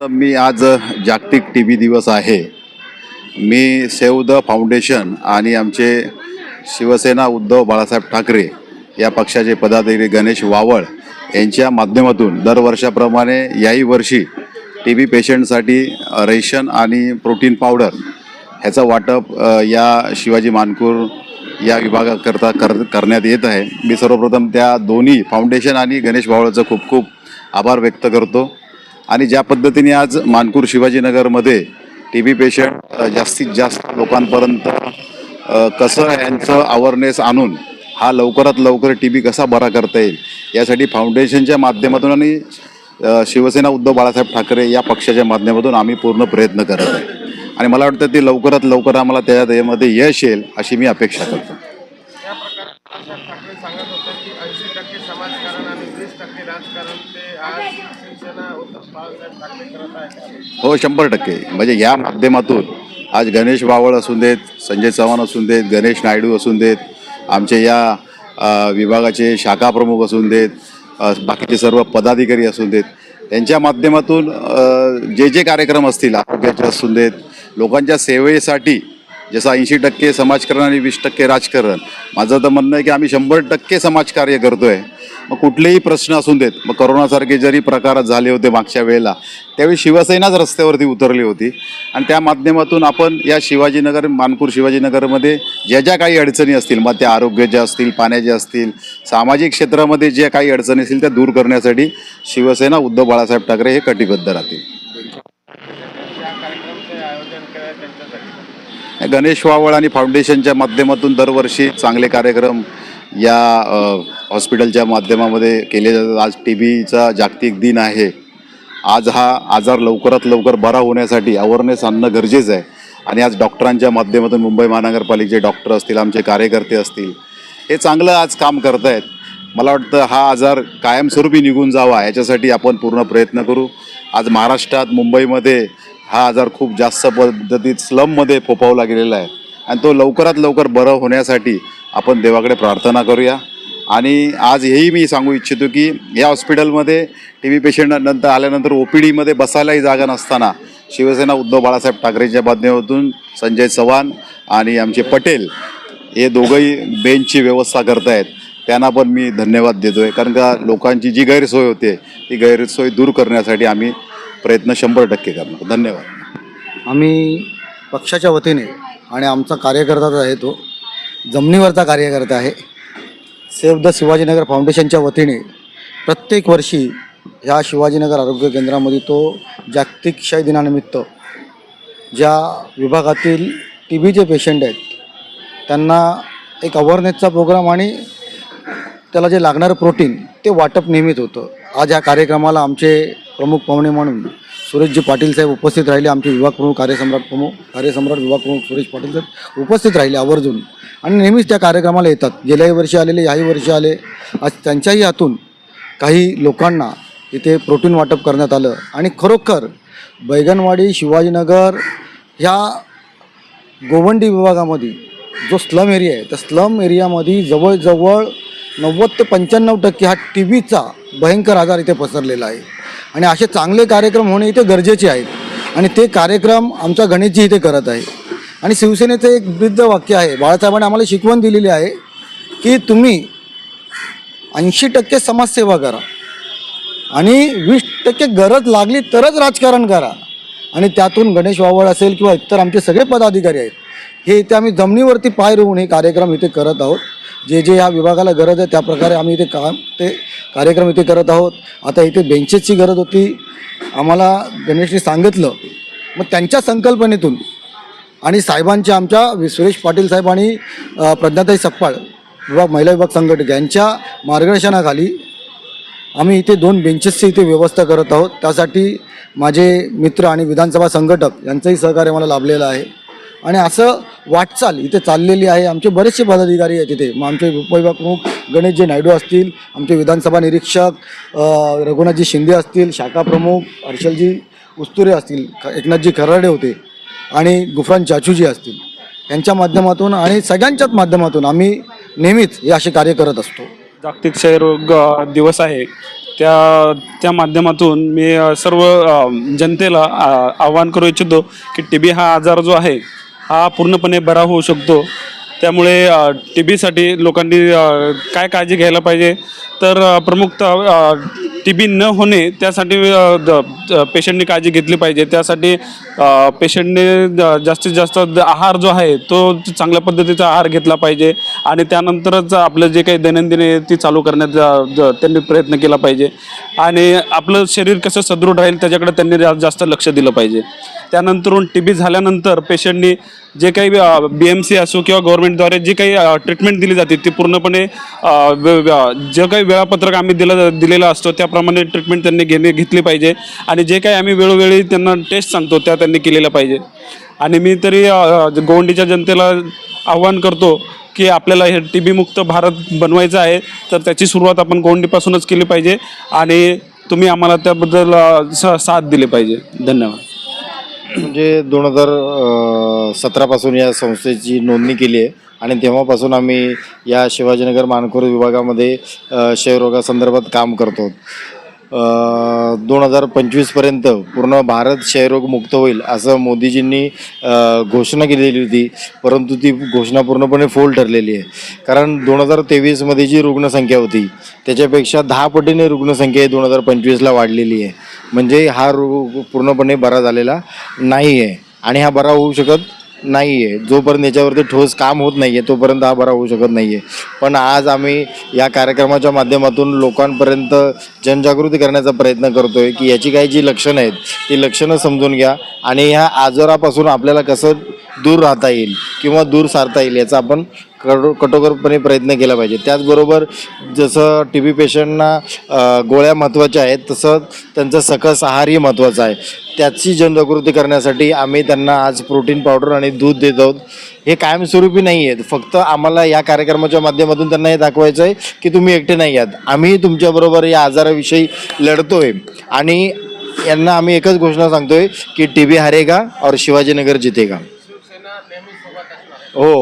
मी आज जागतिक टी बी दिवस आहे. मी सेव द फाउंडेशन आणि आमचे शिवसेना उद्धव बाळासाहेब ठाकरे या पक्षाचे पदाधिकारी गणेश वावळ यांच्या माध्यमातून दरवर्षाप्रमाणे याही वर्षी टी बी पेशंटसाठी रेशन आणि प्रोटीन पावडर ह्याचं वाटप या शिवाजी मानकूर या विभागाकरता कर करण्यात येत आहे. मी सर्वप्रथम त्या दोन्ही फाउंडेशन आणि गणेश वावळाचं खूप खूप आभार व्यक्त करतो. आणि ज्या पद्धतीने आज मानकूर शिवाजीनगरमध्ये टी बी पेशंट जास्तीत जास्त लोकांपर्यंत कसं यांचं अवेअरनेस आणून हा लवकरात लवकर टी बी कसा बरा करता येईल यासाठी फाउंडेशनच्या माध्यमातून आणि शिवसेना उद्धव बाळासाहेब ठाकरे या पक्षाच्या माध्यमातून आम्ही पूर्ण प्रयत्न करत आहे. आणि मला वाटतं ते लवकरात लवकर आम्हाला त्या यामध्ये यश येईल अशी मी अपेक्षा करतो. टक्के राजकारण ते आज शिवसेना उद्धव बाळासाहेब ठाकरे करत आहेत हो शंभर टक्के. म्हणजे या माध्यमातून आज गणेश बावळ असून देत संजय चव्हाण असून देत गणेश नायडू असून देत आमचे या विभागाचे शाखा प्रमुख असून देत बाकीचे सर्व पदाधिकारी असून देत त्यांच्या माध्यमातून जे जे कार्यक्रम असतील आरोग्याचे असून देत लोकांच्या सेवेसाठी जसं ऐंशी टक्के समाजकारण आणि वीस टक्के राजकारण माझं तर म्हणणं आहे की आम्ही शंभर टक्के समाजकार्य करतो आहे मग कुठलेही प्रश्न असून देत मग करोनासारखे जरी प्रकार झाले होते मागच्या वेळेला त्यावेळी शिवसेनाच रस्त्यावरती उतरली होती. आणि त्या माध्यमातून आपण या शिवाजीनगर मानपूर शिवाजीनगरमध्ये ज्या ज्या काही अडचणी असतील मग त्या आरोग्याच्या असतील पाण्याच्या असतील सामाजिक क्षेत्रामध्ये ज्या काही अडचणी असतील त्या दूर करण्यासाठी शिवसेना उद्धव बाळासाहेब ठाकरे हे कटिबद्ध राहतील. गणेश वावळ आणि फाउंडेशनच्या माध्यमातून दरवर्षी चांगले कार्यक्रम या हॉस्पिटलच्या माध्यमामध्ये केले जातात. आज टी बीचा जागतिक दिन आहे. आज हा आजार लवकरात लवकर बरा होण्यासाठी अवेअरनेस आणणं गरजेचं आहे. आणि आज डॉक्टरांच्या माध्यमातून मुंबई महानगरपालिकेचे डॉक्टर असतील आमचे कार्यकर्ते असतील हे चांगलं आज काम करत आहेत मला वाटतं हा आजार कायमस्वरूपी निघून जावा याच्यासाठी आपण पूर्ण प्रयत्न करू. आज महाराष्ट्रात मुंबईमध्ये हा आजार खूप जास्त पद्धतीत स्लममध्ये फोपावला गेलेला आहे. आणि तो लवकरात लवकर बरं होण्यासाठी आपण देवाकडे प्रार्थना करूया. आणि आज हेही मी सांगू इच्छितो की या हॉस्पिटलमध्ये टी बी पेशंट नंतर आल्यानंतर ओ पी डीमध्ये बसायलाही जागा नसताना शिवसेना उद्धव बाळासाहेब ठाकरेंच्या माध्यमातून संजय चव्हाण आणि आमचे पटेल हे दोघंही बेंचची व्यवस्था करतायत. त्यांना पण मी धन्यवाद देतो आहे कारण का लोकांची जी गैरसोय होते ती गैरसोय दूर करण्यासाठी आम्ही प्रयत्न शंभर टक्के करणार. धन्यवाद. आम्ही पक्षाच्या वतीने आणि आमचा कार्यकर्ता जो आहे तो जमिनीवरचा कार्यकर्ता आहे. सेव्ह द शिवाजीनगर फाउंडेशनच्या वतीने प्रत्येक वर्षी ह्या शिवाजीनगर आरोग्य केंद्रामध्ये तो जागतिक क्षय दिनानिमित्त ज्या विभागातील टी बीचे पेशंट आहेत त्यांना एक अवेअरनेसचा प्रोग्राम आणि त्याला जे लागणारं प्रोटीन ते वाटप नेहमीच होतं. आज या कार्यक्रमाला आमचे प्रमुख पाहुणे म्हणून सुरेशजी पाटील साहेब उपस्थित राहिले आमचे विभाग प्रमुख कार्यसम्राट प्रमुख कार्यसम्राट विभाग प्रमुख सुरेश पाटील साहेब उपस्थित राहिले आवर्जून. आणि नेहमीच त्या कार्यक्रमाला येतात. गेल्याही वर्षी आलेले याही वर्षी आले. आज त्यांच्याही हातून काही लोकांना इथे प्रोटीन वाटप करण्यात आलं. आणि खरोखर बैगनवाडी शिवाजीनगर ह्या गोवंडी विभागामध्ये जो स्लम एरिया आहे त्या स्लम एरियामध्ये जवळजवळ नव्वद ते पंच्याण्णव टक्के हा टी बीचा भयंकर आजार इथे पसरलेला आहे. आणि असे चांगले कार्यक्रम होणे इथे गरजेचे आहेत आणि ते कार्यक्रम आमच्या गणेशजी इथे करत आहे. आणि शिवसेनेचं एक वृद्ध वाक्य आहे. बाळासाहेबांनी आम्हाला शिकवण दिलेली आहे की तुम्ही ऐंशी टक्के समाजसेवा करा आणि वीस टक्के गरज लागली तरच राजकारण करा. आणि त्यातून गणेश वावळ असेल किंवा इतर आमचे सगळे पदाधिकारी आहेत हे इथे आम्ही जमिनीवरती पाय रोवून हे कार्यक्रम इथे करत आहोत. जे जे या विभागाला गरज आहे त्याप्रकारे आम्ही इथे काम ते कार्यक्रम इथे करत आहोत. आता इथे बेंचेसची गरज होती. आम्हाला गणेशने सांगितलं. मग त्यांच्या संकल्पनेतून आणि साहेबांच्या आमच्या वि- सुरेश पाटील साहेब आणि प्रज्ञाताई सप्पाळ विभाग महिला विभाग संघटक यांच्या मार्गदर्शनाखाली आम्ही इथे दोन बेंचेसची इथे व्यवस्था करत आहोत. त्यासाठी माझे मित्र आणि विधानसभा संघटक यांचंही सहकार्य मला लाभलेलं आहे. आणि असं वाटचाल इथे चाललेली आहे. आमचे बरेचसे पदाधिकारी आहेत इथे. मग आमचे उपविभाग प्रमुख गणेशजी नायडू असतील आमचे विधानसभा निरीक्षक रघुनाथजी शिंदे असतील शाखा प्रमुख हर्षलजी उस्तुरे असतील ख- एकनाथजी खराडे होते. आणि गुफरान चाचूजी असतील यांच्या माध्यमातून आणि सगळ्यांच्याच माध्यमातून आम्ही नेहमीच हे असे कार्य करत असतो. जागतिक क्षयरोग दिवस आहे. त्या त्या माध्यमातून मी सर्व जनतेला आवाहन करू इच्छितो की टी बी हा आजार जो आहे हा पूर्णपणे बरा होऊ शकतो. त्यामुळे टी बीसाठी लोकांनी काय काळजी घ्यायला पाहिजे? तर प्रमुखतः टी बी न होणे त्यासाठी पेशंटनी काळजी घेतली पाहिजे. त्यासाठी पेशंटने जास्तीत जास्त आहार जो आहे तो चांगल्या पद्धतीचा आहार घेतला पाहिजे. आणि त्यानंतरच आपलं जे काही दैनंदिन आहे ती चालू करण्याचा ज- त्यांनी प्रयत्न केला पाहिजे. आणि आपलं शरीर कसं सदृढ राहील त्याच्याकडे त्यांनी जास्त लक्ष दिलं पाहिजे. त्यानंतरून टी बी झाल्यानंतर पेशंटनी जे काही बी एम सी असो किंवा गव्हर्नमेंटद्वारे जी काही ट्रीटमेंट दिली जाते ती पूर्णपणे जे काही वेळापत्रक आम्ही दिलं दिलेलं असतो त्या त्याप्रमाणे ट्रीटमेंट त्यांनी घेणे घेतली पाहिजे. आणि जे काही आम्ही वेळोवेळी त्यांना टेस्ट सांगतो त्या त्यांनी केलेल्या पाहिजे. आणि मी तरी गोंडीच्या गोवंडीच्या जनतेला आव्हान करतो की आपल्याला हे टी बी मुक्त भारत बनवायचं आहे तर त्याची सुरुवात आपण गोवंडीपासूनच केली पाहिजे. आणि तुम्ही आम्हाला त्याबद्दल स- साथ दिली पाहिजे. धन्यवाद. म्हणजे दोन हजार सतरापासून या संस्थेची नोंदणी केली आहे आणि तेव्हापासून आम्ही या शिवाजीनगर मानखोर विभागामध्ये क्षयरोगासंदर्भात काम करतो दोन हजार पंचवीसपर्यंत पूर्ण भारत क्षयरोग मुक्त होईल असं मोदीजींनी घोषणा केलेली होती. परंतु ती घोषणा पूर्णपणे फोल ठरलेली आहे. कारण दोन हजार तेवीसमध्ये जी रुग्णसंख्या होती त्याच्यापेक्षा दहा पटीने रुग्णसंख्या दोन हजार पंचवीसला वाढलेली आहे. म्हणजे हा रोग पूर्णपणे बरा झालेला नाही आहे आणि हा बरा होऊ शकत नाही आहे जोपर्यंत याच्यावरती ठोस काम होत नाही आहे तोपर्यंत हा बरा होऊ शकत नाही आहे पण आज आम्ही या कार्यक्रमाच्या माध्यमातून लोकांपर्यंत जनजागृती करण्याचा प्रयत्न करतो आहे की याची काही जी लक्षणं आहेत ती लक्षणं समजून घ्या. आणि ह्या आजारापासून आपल्याला कसं दूर राहता येईल किंवा दूर सारता येईल याचा आपण कटो कठोरपणे प्रयत्न केला पाहिजे. त्याचबरोबर जसं टी बी पेशंटना गोळ्या महत्त्वाच्या आहेत तसं त्यांचं सकस आहारही महत्त्वाचा आहे. त्याची जनजागृती करण्यासाठी आम्ही त्यांना आज प्रोटीन पावडर आणि दूध देत आहोत. हे कायमस्वरूपी नाही आहेत. फक्त आम्हाला या कार्यक्रमाच्या माध्यमातून त्यांना हे दाखवायचं आहे की तुम्ही एकटे नाही आहात. आम्ही तुमच्याबरोबर या आजाराविषयी लढतोय. आणि यांना आम्ही एकच घोषणा सांगतोय की टी बी हारेगा और शिवाजीनगर जितेगा. शिवसेना